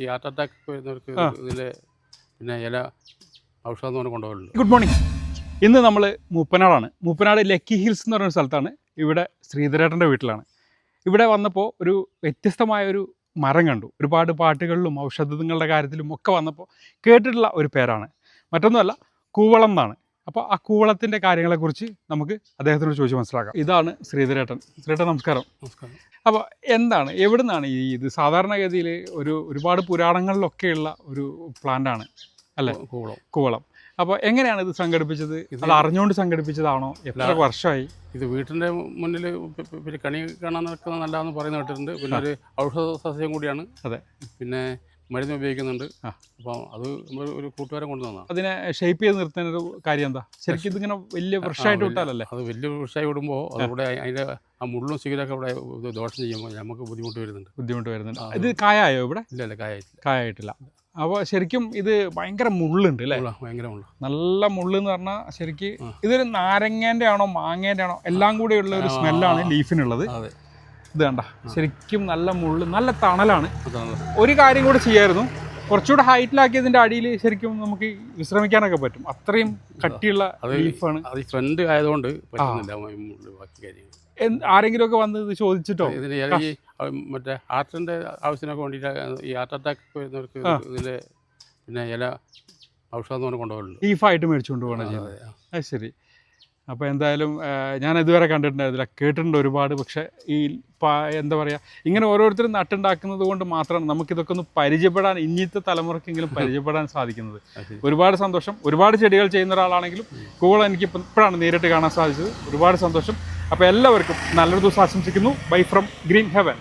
ഈ heart attack വരുന്നവർക്ക് ഇതിലെ പിന്നെ ഇല ഔഷധം എന്ന് പറഞ്ഞ് കൊണ്ടുപോകലുണ്ട്. ഗുഡ് മോർണിംഗ് ഇന്ന് നമ്മൾ മൂപ്പനാടാണ്. മൂപ്പനാട് ലക്കി ഹിൽസ് എന്ന് പറയുന്ന സ്ഥലത്താണ്. ഇവിടെ ശ്രീധരേട്ടന്റെ വീട്ടിലാണ്. ഇവിടെ വന്നപ്പോൾ ഒരു വ്യത്യസ്തമായ ഒരു മരം കണ്ടു. ഒരുപാട് പാട്ടുകളിലും ഔഷധങ്ങളുടെ കാര്യത്തിലും ഒക്കെ വന്നപ്പോൾ കേട്ടിട്ടുള്ള ഒരു പേരാണ്. മറ്റൊന്നുമല്ല കൂവളം എന്നാണ്. അപ്പോൾ ആ കൂവളത്തിന്റെ കാര്യങ്ങളെക്കുറിച്ച് നമുക്ക് അദ്ദേഹത്തിനോട് ചോദിച്ച് മനസ്സിലാക്കാം. ഇതാണ് ശ്രീധരേട്ടൻ. ശ്രീധരേട്ടൻ നമസ്കാരം. നമസ്കാരം. അപ്പോൾ എന്താണ് എവിടെ നിന്നാണ് ഈ ഇത്? സാധാരണഗതിയിൽ ഒരു ഒരുപാട് പുരാണങ്ങളിലൊക്കെയുള്ള ഒരു പ്ലാന്റാണ് അല്ലേ? കൂവളം. കൂവളം. അപ്പോൾ എങ്ങനെയാണ് ഇത് സംഘടിപ്പിച്ചത്? ഇത് അത് അറിഞ്ഞുകൊണ്ട് സംഘടിപ്പിച്ചതാണോ? എത്ര വർഷമായി? ഇത് വീട്ടിന്റെ മുന്നിൽ പിന്നെ കണി കാണാൻ നടക്കുന്നത് നല്ലതെന്ന് പറയുന്ന കേട്ടിട്ടുണ്ട്. പിന്നെ ഒരു ഔഷധ സസ്യം കൂടിയാണ്. അതെ. പിന്നെ മരുന്ന് ഉപയോഗിക്കുന്നുണ്ട്. അപ്പോൾ അപ്പം അത് നമ്മൾ ഒരു കൂട്ടുകാരൻ കൊണ്ടുവന്നതാണ് അതിനെ ഷേപ്പ് ചെയ്ത് നിർത്തുന്ന ഒരു കാര്യം എന്താ? ശരിക്കും ഇതിങ്ങനെ വലിയ വൃക്ഷമായിട്ട് വിട്ടാലല്ലേ? അത് വലിയ വൃക്ഷമായി വിടുമ്പോൾ അതിവിടെ അതിന്റെ ആ മുള്ളും ശിഖരമൊക്കെ ഇവിടെ ദോഷം ചെയ്യുമ്പോൾ നമുക്ക് ബുദ്ധിമുട്ട് വരുന്നുണ്ട്. ബുദ്ധിമുട്ട് വരുന്നുണ്ട്. ഇത് കായായോ ഇവിടെ? ഇല്ല ഇല്ല കായായിട്ടില്ല. കായായിട്ടില്ല. അപ്പോൾ ശരിക്കും ഇത് ഭയങ്കര മുള്ളുണ്ട് അല്ലേ? ഭയങ്കര മുള്ള. നല്ല മുള്ള് എന്ന് പറഞ്ഞാൽ ശരിക്കും ഇതൊരു നാരങ്ങേന്റെ ആണോ മാങ്ങേന്റെ ആണോ എല്ലാം കൂടെയുള്ള ഒരു സ്മെല്ലാണ് ലീഫിനുള്ളത് അതെ. ഇത് കണ്ട. ശരിക്കും നല്ല മുള്ള് നല്ല തണലാണ്. ഒരു കാര്യം കൂടെ ചെയ്യായിരുന്നു. കുറച്ചുകൂടെ ഹൈറ്റിലാക്കിയതിന്റെ അടിയിൽ ശരിക്കും നമുക്ക് വിശ്രമിക്കാനൊക്കെ പറ്റും. അത്രയും കട്ടിയുള്ള ലീഫാണ്. അത് ഫ്രണ്ട് ആയതുകൊണ്ട് ആരെങ്കിലും ഒക്കെ വന്ന് ഇത് ചോദിച്ചിട്ടോ? മറ്റേ ഹാർട്ടിന്റെ ആവശ്യത്തിനൊക്കെ വേണ്ടിയിട്ട് ഈ ഹാർട്ട് അറ്റാക്ക് വരുന്നവർക്ക് ഇതിലെ ഇതിൽ പിന്നെ ഇല ഔഷധം കൊണ്ടുപോകലുണ്ട്. ലീഫായിട്ട് മേടിച്ചുകൊണ്ട് പോകണം അത് ശരി. അപ്പോൾ എന്തായാലും ഞാൻ ഇതുവരെ കണ്ടിട്ടുണ്ടായിരുന്നില്ല. കേട്ടിട്ടുണ്ട് ഒരുപാട് പക്ഷേ ഈ എന്താ പറയുക ഇങ്ങനെ ഓരോരുത്തരും നട്ടുണ്ടാക്കുന്നത് കൊണ്ട് മാത്രമാണ് നമുക്കിതൊക്കെ ഒന്ന് പരിചയപ്പെടാൻ ഇന്നത്തെ തലമുറക്കെങ്കിലും പരിചയപ്പെടാൻ സാധിക്കുന്നത്. ഒരുപാട് സന്തോഷം. ഒരുപാട് ചെടികൾ ചെയ്യുന്ന ഒരാളാണെങ്കിലും കൂടുതൽ എനിക്ക് ഇപ്പം ഇപ്പോഴാണ് നേരിട്ട് കാണാൻ സാധിച്ചത്. ഒരുപാട് സന്തോഷം. അപ്പോൾ എല്ലാവർക്കും നല്ലൊരു ദിവസം ആശംസിക്കുന്നു. Bye from green heaven.